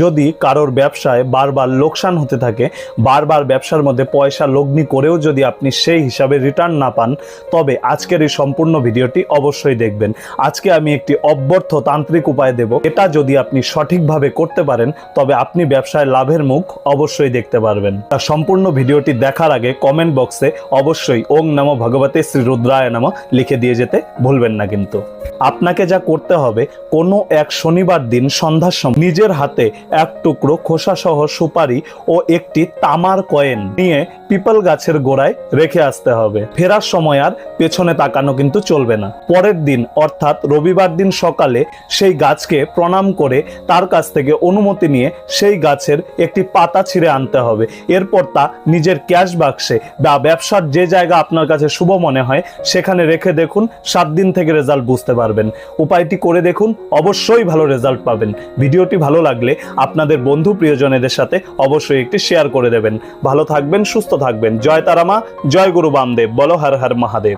যদি কারোর ব্যবসায় বারবার লোকসান হতে থাকে, বারবার ব্যবসার মধ্যে পয়সা লগ্নি করেও যদি আপনি সেই হিসাবে রিটার্ন না পান, তবে আজকের এই সম্পূর্ণ ভিডিওটি অবশ্যই দেখবেন। আজকে আমি একটি অব্যর্থ তান্ত্রিক উপায় দেব। এটা যদি আপনি সঠিকভাবে করতে পারেন, তবে আপনি ব্যবসায় লাভের মুখ অবশ্যই দেখতে পারবেন। তার সম্পূর্ণ ভিডিওটি দেখার আগে কমেন্ট বক্সে অবশ্যই ওং নাম ভগবতে শ্রী রুদ্রায় নম লিখে দিয়ে যেতে ভুলবেন না কিন্তু। আপনাকে যা করতে হবে, কোনো এক শনিবার দিন সন্ধ্যার সময় নিজের হাতে এক টুকরো খোসাসহ সুপারি ও একটি তামার কয়েন নিয়ে পিপল গাছের গোড়ায় রেখে আসতে হবে। ফেরার সময় আর পেছনে তাকানো কিন্তু চলবে না। পরের দিন, অর্থাৎ রবিবার দিন সকালে, সেই গাছকে প্রণাম করে তার কাছ থেকে অনুমতি নিয়ে সেই গাছের একটি পাতা ছিঁড়ে আনতে হবে। এরপর তা নিজের ক্যাশ বাক্সে বা ব্যবসার যে জায়গা আপনার কাছে শুভ মনে হয়, সেখানে রেখে দেখুন, সাত দিন থেকে রেজাল্ট বুঝতে পারবেন। উপায়টি করে দেখুন, অবশ্যই ভালো রেজাল্ট পাবেন। ভিডিওটি ভালো লাগলে আপনাদের বন্ধু প্রিয়জনেদের সাথে অবশ্যই একটি শেয়ার করে দেবেন। ভালো থাকবেন, সুস্থ থাকবেন। জয় তারামা, জয় গুরু বামদেব। বলো হর হর মহাদেব।